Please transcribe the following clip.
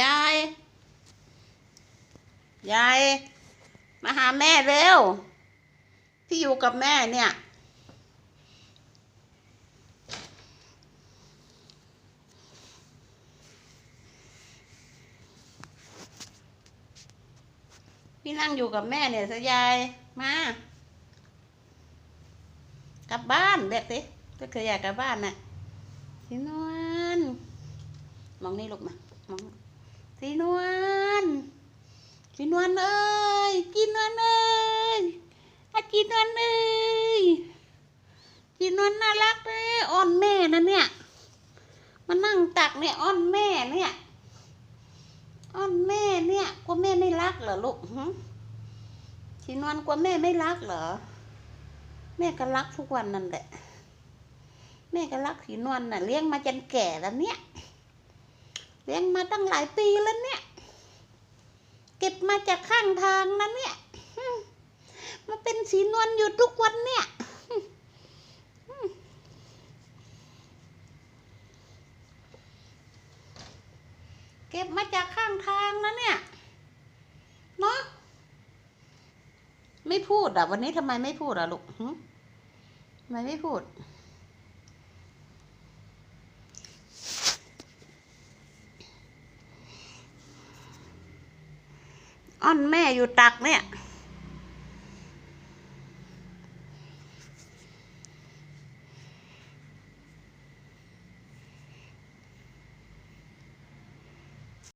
ยาย ยาย มาหาแม่เร็ว พี่อยู่กับแม่เนี่ย พี่นั่งอยู่กับแม่เนี่ยสยาย มา กลับบ้านเด็กสิถ้าเคยอยากกลับบ้านน่ะสีนวลมองนี่ลูกมา สีนวลสีนวลเอ้ยกินนวลเอ้ยอากินนวลเอ้ยกินนวลน่ารักเลยอ้อนแม่นะเนี่ยมานั่งตักเนี่ยอ้อนแม่เนี่ยอ้อนแม่เนี่ยกลัวแม่ไม่รักเหรอลูกสีนวลกลัวแม่ไม่รักเหรอ แม่ก็รักทุกวันนั่นแหละ แม่ก็รักสีนวลน่ะเลี้ยงมาจนแก่แล้วเนี่ย เลี้ยงมาตั้งหลายปีแล้วเนี่ย เก็บมาจากข้างทางนะเนี่ยมาเป็นสีนวลอยู่ทุกวันเนี่ยเก็บมาจากข้างทางนะเนี่ยเนาะไม่พูดอะ วันนี้ทำไมไม่พูดอะลูกทำไมไม่พูด อ้อนแม่อยู่ตักเนี่ย